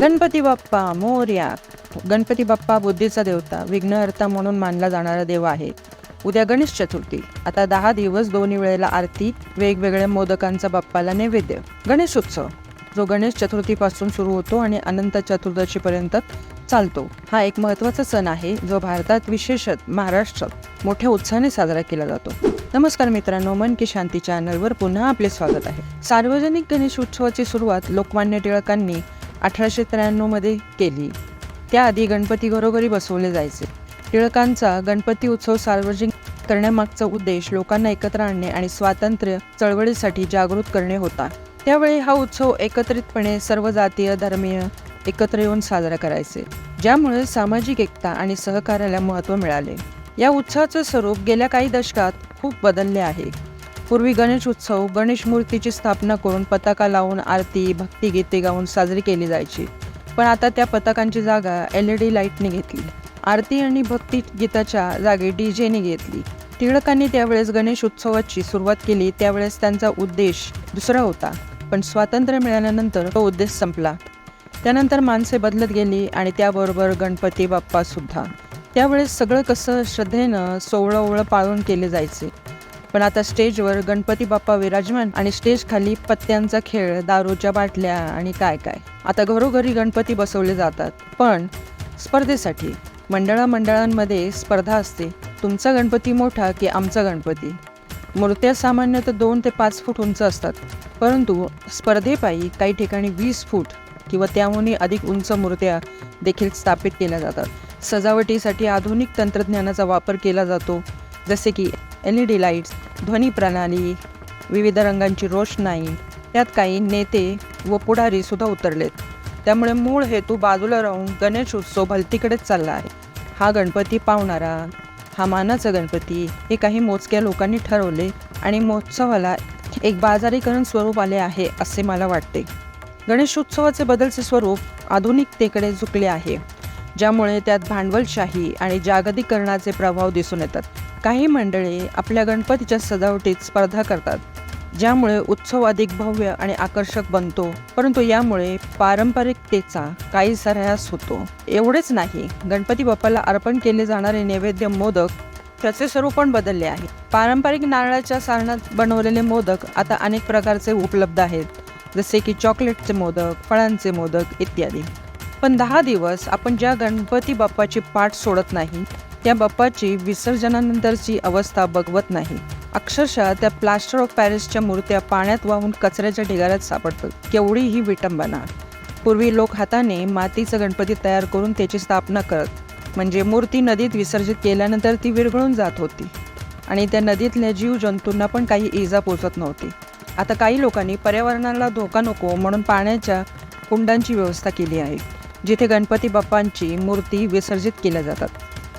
गणपती बाप्पा मोर्या. गणपती बाप्पा बुद्धीचा देवता विघ्नहर्ता म्हणून मानला जाणारा देव आहे. उद्या गणेश चतुर्थी. आता दहा दिवस दोन्ही वेळेला आरती वेगवेगळ्या मोदकांचा बाप्पाला नैवेद्य. गणेश उत्सव. जो गणेश चतुर्थीपासून सुरू होतो आणि अनंत चतुर्दशीपर्यंत चालतो. हा एक महत्त्वाचा सण आहे जो भारतात विशेषत महाराष्ट्रात मोठ्या उत्साहाने साजरा केला जातो. नमस्कार मित्रांनो मन की शांती चॅनलवर पुन्हा आपले स्वागत आहे. सार्वजनिक गणेश उत्सवाची सुरुवात लोकमान्य टिळकांनी अठराशे त्र्याण्णवमध्ये केली. त्याआधी गणपती घरोघरी बसवले जायचे. टिळकांचा गणपती उत्सव सार्वजनिक करण्यामागचा उद्देश लोकांना एकत्र आणणे आणि स्वातंत्र्य चळवळीसाठी जागृत करणे होता. त्यावेळी हा उत्सव एकत्रितपणे सर्व जातीय धर्मीय एकत्र येऊन साजरा करायचे. ज्यामुळे सामाजिक एकता आणि सहकार्याला महत्त्व मिळाले. या उत्सवाचं स्वरूप गेल्या काही दशकात खूप बदलले आहे. पूर्वी गणेश उत्सव गणेश मूर्तीची स्थापना करून पताका लावून आरती भक्तिगीते गाऊन साजरी केली जायची. पण आता त्या पताकांची जागा एल ई डी लाईटने घेतली. आरती आणि भक्ती गीताच्या जागी डी जेने घेतली. टिळकांनी त्यावेळेस गणेश उत्सवाची सुरुवात केली त्यावेळेस त्यांचा उद्देश दुसरा होता. पण स्वातंत्र्य मिळाल्यानंतर तो उद्देश संपला. त्यानंतर माणसे बदलत गेली आणि त्याबरोबर गणपती बाप्पासुद्धा त्यावेळेस सगळं कसं श्रद्धेनं सोवळं ओवळं पाळून केले जायचे. पण आता स्टेजवर गणपती बाप्पा विराजमान आणि स्टेज खाली पत्त्यांचा खेळ दारूच्या बाटल्या आणि काय काय. आता घरोघरी गणपती बसवले जातात. पण स्पर्धेसाठी मंडळा मंडळांमध्ये स्पर्धा असते. तुमचा गणपती मोठा की आमचा गणपती? मूर्त्या सामान्यतः दोन ते पाच फूट उंच असतात. परंतु स्पर्धेपायी काही ठिकाणी वीस फूट किंवा त्याहूनही अधिक उंच मूर्त्या देखील स्थापित केल्या जातात. सजावटीसाठी आधुनिक तंत्रज्ञानाचा वापर केला जातो. जसे की एल ई डी लाईट्स ध्वनी प्रणाली विविध रंगांची रोषणाई त्यात काही नेते व पुढारीसुद्धा उतरलेत. त्यामुळे मूळ हेतू बाजूला राहून गणेश उत्सव भलतीकडेच चालला आहे. हा गणपती पावणारा हा मानाचा गणपती हे काही मोजक्या लोकांनी ठरवले आणि महोत्सवाला एक बाजारीकरण स्वरूप आले आहे असे मला वाटते. गणेशोत्सवाचे बदलचे स्वरूप आधुनिकतेकडे झुकले आहे ज्यामुळे त्यात भांडवलशाही आणि जागतिकीकरणाचे प्रभाव दिसून येतात. काही मंडळी आपल्या गणपतीच्या सजावटीत स्पर्धा करतात ज्यामुळे उत्सव अधिक भव्य आणि आकर्षक बनतो. परंतु यामुळे पारंपरिकतेचा काही ऱ्हास होतो. एवढेच नाही गणपती बाप्पाला अर्पण केले जाणारे नैवेद्य मोदक त्याचे स्वरूप पण बदलले आहे. पारंपरिक नारळाच्या सारणात बनवलेले मोदक आता अनेक प्रकारचे उपलब्ध आहेत जसे की चॉकलेटचे मोदक फळांचे मोदक इत्यादी. पण दहा दिवस आपण ज्या गणपती बाप्पाची पाठ सोडत नाही त्या बाप्पाची विसर्जनानंतरची अवस्था बघवत नाही. अक्षरशः त्या प्लास्टर ऑफ पॅरिसच्या मूर्त्या पाण्यात वाहून कचऱ्याच्या ढिगाऱ्यात सापडतात केवढी ही विटंबना. पूर्वी लोक हाताने मातीचा गणपती तयार करून त्याची स्थापना करत म्हणजे मूर्ती नदीत विसर्जित केल्यानंतर ती विरघळून जात होती. आणि त्या नदीतल्या जीवजंतूंना पण काही इजा पोचत नव्हती. आता काही लोकांनी पर्यावरणाला धोका नको म्हणून पाण्याच्या कुंडांची व्यवस्था केली आहे जिथे गणपती बाप्पांची मूर्ती विसर्जित केल्या जातात.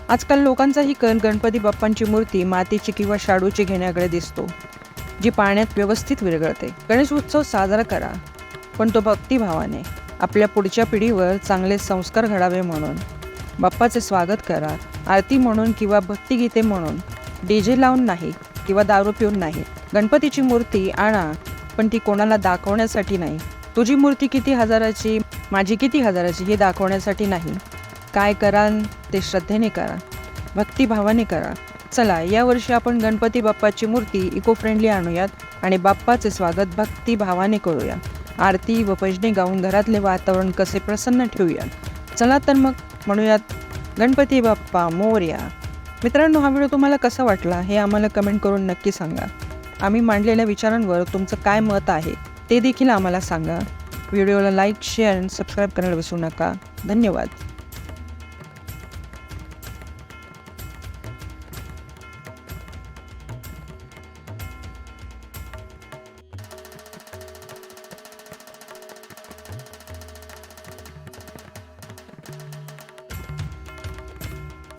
आजकाल लोकांचाही कल गणपती बाप्पांची मूर्ती मातीची किंवा शाडूची घेण्याकडे दिसतो जी पाण्यात व्यवस्थित विरघळते. गणेश उत्सव साजरा करा पण तो भक्तिभावाने. आपल्या पुढच्या पिढीवर चांगले संस्कार घडावे म्हणून. बाप्पाचे स्वागत करा आरती म्हणून किंवा भक्तिगीते म्हणून. डी जे लावून नाही किंवा दारू पिऊन नाही. गणपतीची मूर्ती आणा पण ती कोणाला दाखवण्यासाठी नाही. तुझी मूर्ती किती हजाराची माझी किती हजाराची हे दाखवण्यासाठी नाही. काय कराल ते श्रद्धेने करा भक्तिभावाने करा चला यावर्षी आपण गणपती बाप्पाची मूर्ती इको फ्रेंडली आणूयात आणि बाप्पाचे स्वागत भक्तिभावाने करूया आरती व भजने गाऊन घरातले वातावरण कसे प्रसन्न ठेवूयात. चला तर मग म्हणूयात गणपती बाप्पा मोर्या. मित्रांनो हा व्हिडिओ तुम्हाला कसा वाटला हे आम्हाला कमेंट करून नक्की सांगा. आम्ही मांडलेल्या विचारांवर तुमचं काय मत आहे ते देखील आम्हाला सांगा. व्हिडिओला लाईक शेअर आणि सबस्क्राईब करायला विसरू नका. धन्यवाद.